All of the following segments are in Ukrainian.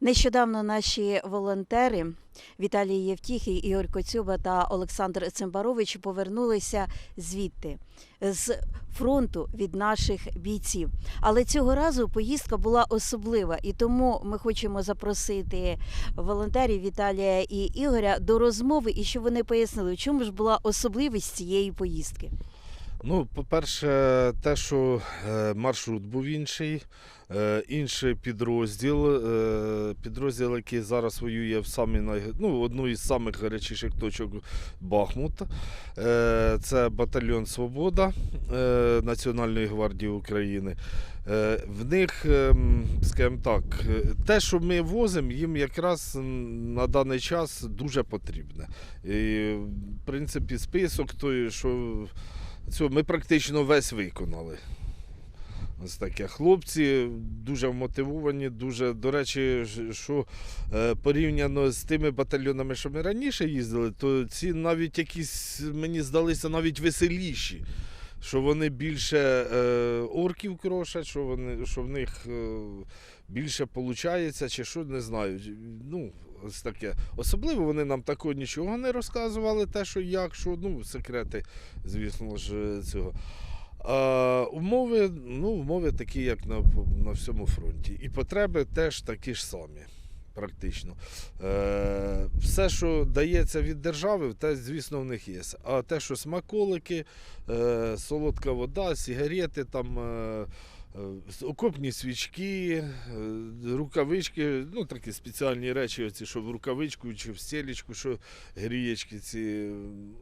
Нещодавно наші волонтери Віталій Євтіхій, Ігор Коцюба та Олександр Цимбарович повернулися звідти з фронту від наших бійців. Але цього разу поїздка була особлива, і тому ми хочемо запросити волонтерів Віталія і Ігоря до розмови, і щоб вони пояснили, в чому ж була особливість цієї поїздки. Ну, по-перше, те, що е, маршрут був інший, е, інший підрозділ, е, підрозділ, який зараз воює в самі най... ну, одну із самих гарячіших точок Бахмут. Це батальйон Свобода Національної гвардії України. В них, ем, скажімо так, те, що ми возимо, їм якраз на даний час дуже потрібне. І, в принципі, список той, що Цього ми практично весь виконали. Ось таке. Хлопці дуже вмотивовані, дуже, до речі, що е, порівняно з тими батальйонами, що ми раніше їздили, то ці навіть якісь мені здалися навіть веселіші. Що вони більше е, орків крошать, що, вони, що в них е, більше виходить, чи що, не знаю. Ну, ось таке. Особливо вони нам такого нічого не розказували, те, що як, що, ну, секрети, звісно ж, цього. А умови, ну, умови такі, як на, на всьому фронті. І потреби теж такі ж самі. Практично. Е, все, що дається від держави, те, звісно, в них є. А те, що смаколики, е, солодка вода, сигарети, там, е, окопні свічки, е, рукавички, ну такі спеціальні речі, оці, що в рукавичку чи в стелічку, що грієчки ці.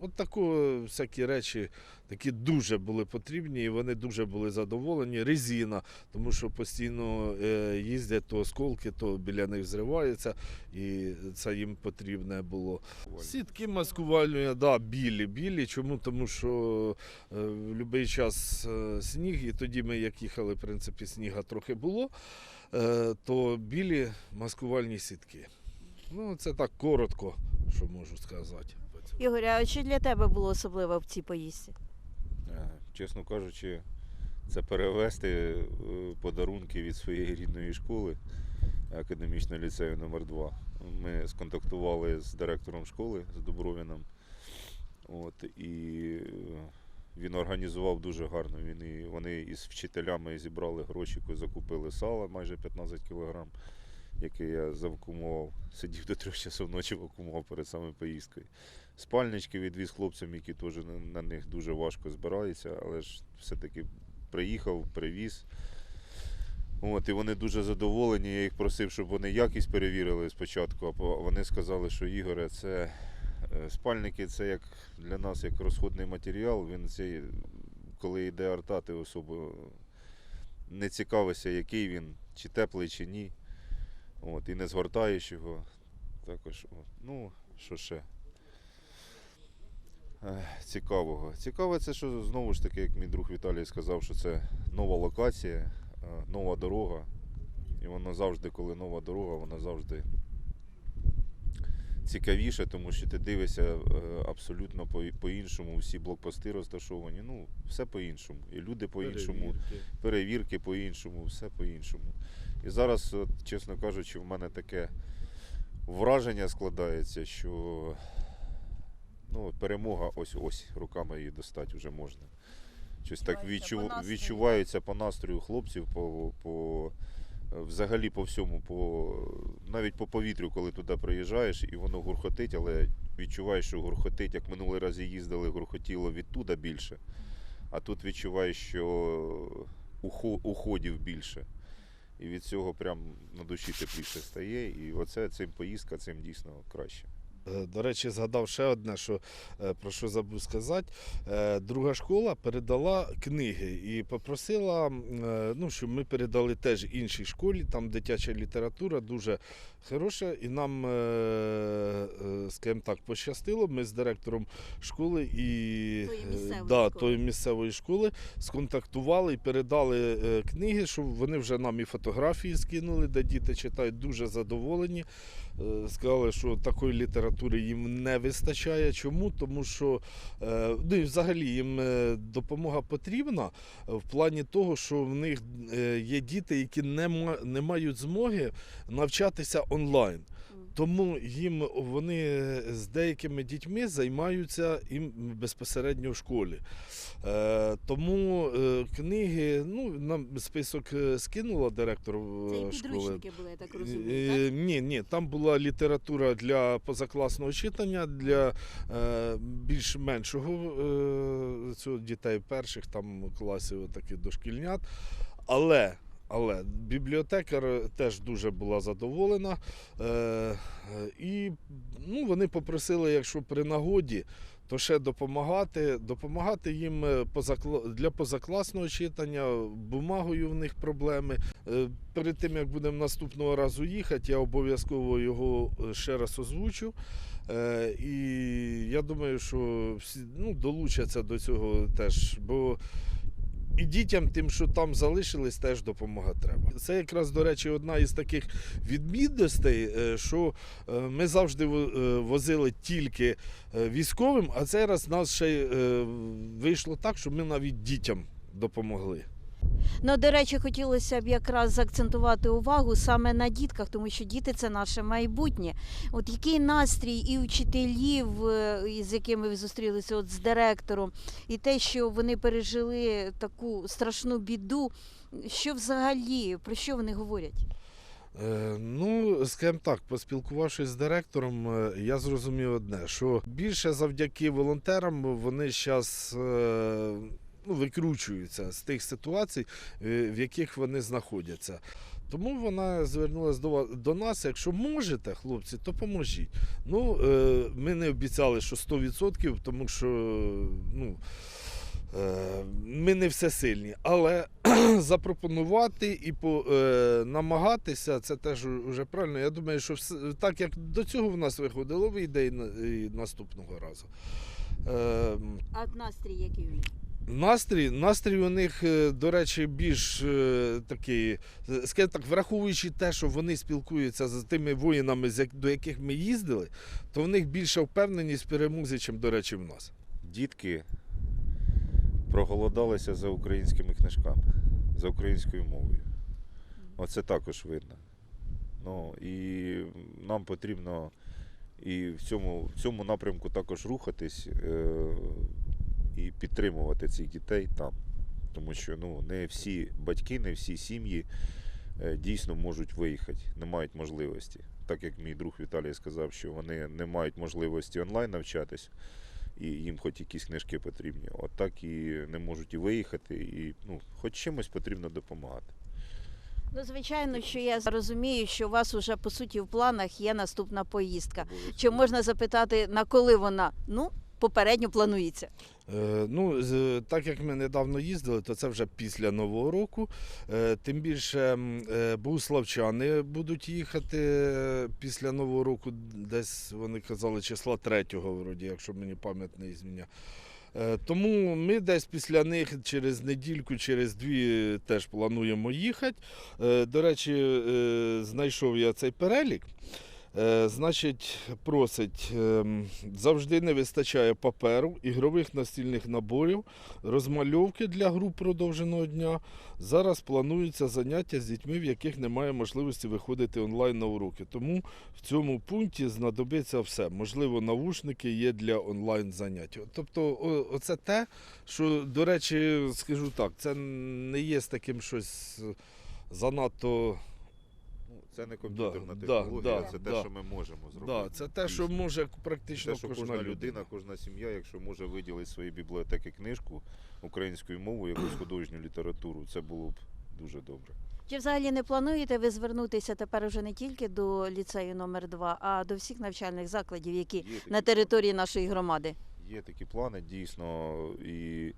От такого всякі речі такі дуже були потрібні, і вони дуже були задоволені. Резина, тому що постійно е, їздять то осколки, то біля них зриваються, і це їм потрібне було. Сітки маскувальні, да, білі, білі. Чому? Тому що е, в будь-який час е, сніг, і тоді ми, як їхали, в принципі, сніга трохи було, е, то білі маскувальні сітки. Ну, це так коротко, що можу сказати. Ігор, а що для тебе було особливо в цій поїздці? Е, Чесно кажучи, це перевезти е, подарунки від своєї рідної школи академічного ліцею номер 2 Ми сконтактували з директором школи з Дубровіном. От, і він організував дуже гарно. Він і, вони із вчителями зібрали гроші, закупили сало майже 15 кілограм, яке я завакумував. Сидів до трьох часов ночі вакуумував перед самою поїздкою. Спальнички відвіз хлопцям, які теж на, них дуже важко збираються, але ж все-таки приїхав, привіз. От, і вони дуже задоволені. Я їх просив, щоб вони якість перевірили спочатку, а вони сказали, що Ігоре, це спальники це як для нас як розходний матеріал. Він цей, коли йде арта, ти особо не цікавишся, який він, чи теплий, чи ні. От, і не згортаєш його. Також, от. ну, що ще? Е, Цікавого. Цікаве це, що знову ж таки, як мій друг Віталій сказав, що це нова локація, е, нова дорога. І вона завжди, коли нова дорога, вона завжди цікавіше, тому що ти дивишся е, абсолютно по- по-іншому. Всі блокпости розташовані. Ну, все по-іншому. І люди по-іншому, перевірки по-іншому, все по-іншому. І зараз, от, чесно кажучи, в мене таке враження складається, що ну, перемога ось-ось, руками її достати вже можна. Щось так відчу... по настрою. відчувається по настрою хлопців, по, по, взагалі по всьому, по, навіть по повітрю, коли туди приїжджаєш, і воно гурхотить, але відчуваєш, що гурхотить, як минулий раз їздили, гурхотіло відтуда більше. А тут відчуваєш, що ухо- уходів більше. І від цього прям на душі тепліше стає. І оце цим поїздка, цим дійсно краще. Е, До речі, згадав ще одне, що, е, про що забув сказати. Е, Друга школа передала книги і попросила, ну, щоб ми передали теж іншій школі, там дитяча література дуже хороша. І нам, скажімо так, пощастило. Ми з директором школи і Тої місцевої да, школи. тої місцевої школи сконтактували і передали книги, щоб вони вже нам і фотографії скинули, де діти читають дуже задоволені. Сказали, що такої літератури літератури їм не вистачає. Чому? Тому що е, ну, взагалі їм е, допомога потрібна в плані того, що в них е, є діти, які не мають змоги навчатися онлайн. Тому їм вони з деякими дітьми займаються їм безпосередньо в школі. Е, тому е, книги, ну, нам список е, скинула директор е, Це і підручники були, я так Е, розумію. так? Ні, ні, там була література для позакласного читання, для е, більш меншого е, цього дітей перших там класів таких дошкільнят. Але, але бібліотекар теж дуже була задоволена. Е, і ну, вони попросили, якщо при нагоді, то ще допомагати, допомагати їм е, для позакласного читання, бумагою в них проблеми. Е, Перед тим як будемо наступного разу їхати, я обов'язково його е, ще раз озвучу. І я думаю, що всі ну, долучаться до цього теж. Бо і дітям, тим, що там залишились, теж допомога треба. Це якраз, до речі, одна із таких відмінностей, е, що е, ми завжди е, возили тільки військовим, а цей раз нас ще вийшло так, що ми навіть дітям допомогли. Ну, до речі, хотілося б якраз заакцентувати увагу саме на дітках, тому що діти це наше майбутнє. От який настрій і учителів, е, з якими ви зустрілися, от з директором, і те, що вони пережили таку страшну біду. Що взагалі, про що вони говорять? Е, Ну, скажімо так, поспілкувавшись з директором, е, я зрозумів одне, що більше завдяки волонтерам вони зараз ну, викручуються з тих ситуацій, е, в яких вони знаходяться. Тому вона звернулася до, ва- до нас. Якщо можете, хлопці, то поможіть. Ну, е, ми не обіцяли, що 100%, тому що ну, е, ми не всесильні. Але запропонувати і по, намагатися, це теж вже правильно. Я думаю, що все, так як до цього в нас виходило, вийде і, наступного разу. Е, А настрій який них? Настрій, настрій у них, е, до речі, більш е, такий, е, скажімо так, враховуючи те, що вони спілкуються з тими воїнами, до яких ми їздили, то в них більша впевненість в перемозі, ніж, до речі, в нас. Дітки проголодалися за українськими книжками, за українською мовою. Оце також видно. Ну, і нам потрібно і в цьому, в цьому напрямку також рухатись е, і підтримувати цих дітей там. Тому що ну, не всі батьки, не всі сім'ї е, дійсно можуть виїхати, не мають можливості. Так як мій друг Віталій сказав, що вони не мають можливості онлайн навчатись, і їм хоч якісь книжки потрібні. От так і не можуть і виїхати, і ну, хоч чимось потрібно допомагати. Ну, звичайно, що я розумію, що у вас уже по суті в планах є наступна поїздка. Чи можна запитати, на коли вона? Ну, попередньо планується. Е, Ну, так як ми недавно їздили, то це вже після Нового року. Е, Тим більше е, будуть їхати після Нового року, десь вони казали числа 3-го, вроді, якщо мені пам'ять не зміня. Тому ми десь після них через недільку, через дві теж плануємо їхати. До речі, знайшов я цей перелік. Е, Значить, просить, ем, завжди не вистачає паперу, ігрових настільних наборів, розмальовки для груп продовженого дня. Зараз плануються заняття з дітьми, в яких немає можливості виходити онлайн на уроки. Тому в цьому пункті знадобиться все. Можливо, навушники є для онлайн занять. Тобто, оце те, що, до речі, скажу так, це не є з таким щось занадто. Це не комп'ютерна Да, технологія, да, це да. те, що ми можемо зробити. Да, це те, що може практично Те, що кожна, кожна людина. людина, кожна сім'я, якщо може виділити з своєї бібліотеки книжку українською мовою, якусь художню літературу, це було б дуже добре. Чи взагалі не плануєте ви звернутися тепер уже не тільки до ліцею номер 2 а до всіх навчальних закладів, які на території нашої громади? Є такі плани, дійсно, і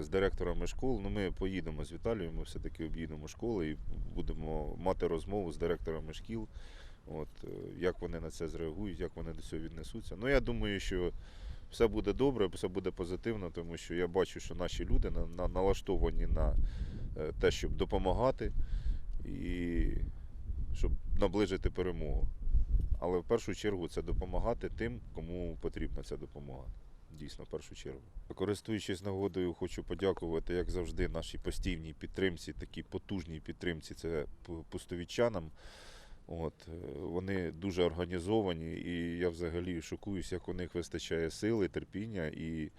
з директорами школ. Ну, ми поїдемо з Віталієм, ми все-таки об'їдемо школи і будемо мати розмову з директорами шкіл, от, е, як вони на це зреагують, як вони до цього віднесуться. Ну, я думаю, що все буде добре, все буде позитивно, тому що я бачу, що наші люди на, на, налаштовані на е, те, щоб допомагати і щоб наближити перемогу. але в першу чергу це допомагати тим, кому потрібна ця допомога. Дійсно, в першу чергу. Користуючись нагодою, хочу подякувати, як завжди, нашій постійній підтримці, такій потужній підтримці це пу- пустовічанам. От, е, вони дуже організовані, і я взагалі шокуюсь, як у них вистачає сили, терпіння і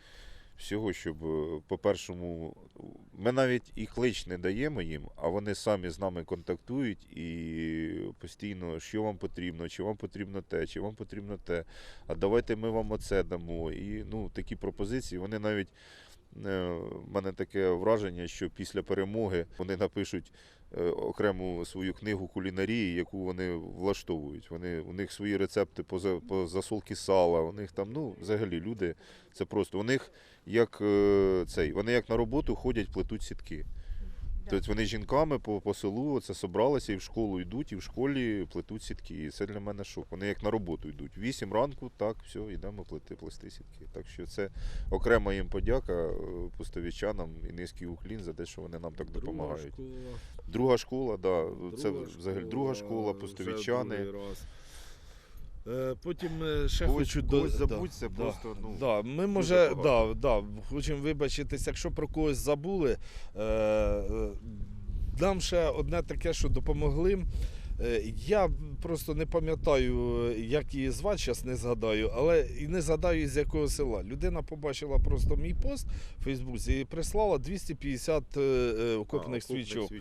всього, щоб, е, по-першому, ми навіть і клич не даємо їм, а вони самі з нами контактують і постійно, що вам потрібно, чи вам потрібно те, чи вам потрібно те, а давайте ми вам оце дамо. І ну, такі пропозиції, вони навіть. Е, в мене таке враження, що після перемоги вони напишуть е, окрему свою книгу кулінарії, яку вони влаштовують. Вони, у них свої рецепти по, за- по засолки сала, у них там, ну, взагалі люди, це просто у них як е, цей, вони як на роботу ходять, плетуть сітки. Тобто вони жінками по, по селу це собралися і в школу йдуть, і в школі плетуть сітки. І це для мене шок. Вони як на роботу йдуть. Вісім ранку, так, все, йдемо плести, плести сітки. Так що це окрема їм подяка е, пустовічанам і низький уклін за те, що вони нам так допомагають. Друга школа, Друга школа, да, це друга взагалі друга школа, пустовічани. Е, Потім е, ще Когось- хочу когось до- забудь, це да, просто, ну, да. Ми може, да, да, хочемо вибачитись, якщо про когось забули. Е, е, нам ще одне таке, що допомогли. Е, Я просто не пам'ятаю, е, як її звати, зараз не згадаю, але і не згадаю з якого села. Людина побачила просто мій пост в Фейсбуці і прислала 250 е, е, окопних свічок.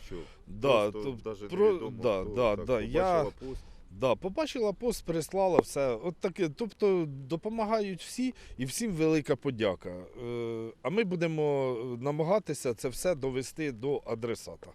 Да, Просто то- даже про- да, да, так да, я- пост. Да, побачила пост, прислала все. От таке. Тобто допомагають всі і всім велика подяка. Е, а ми будемо намагатися це все довести до адресата.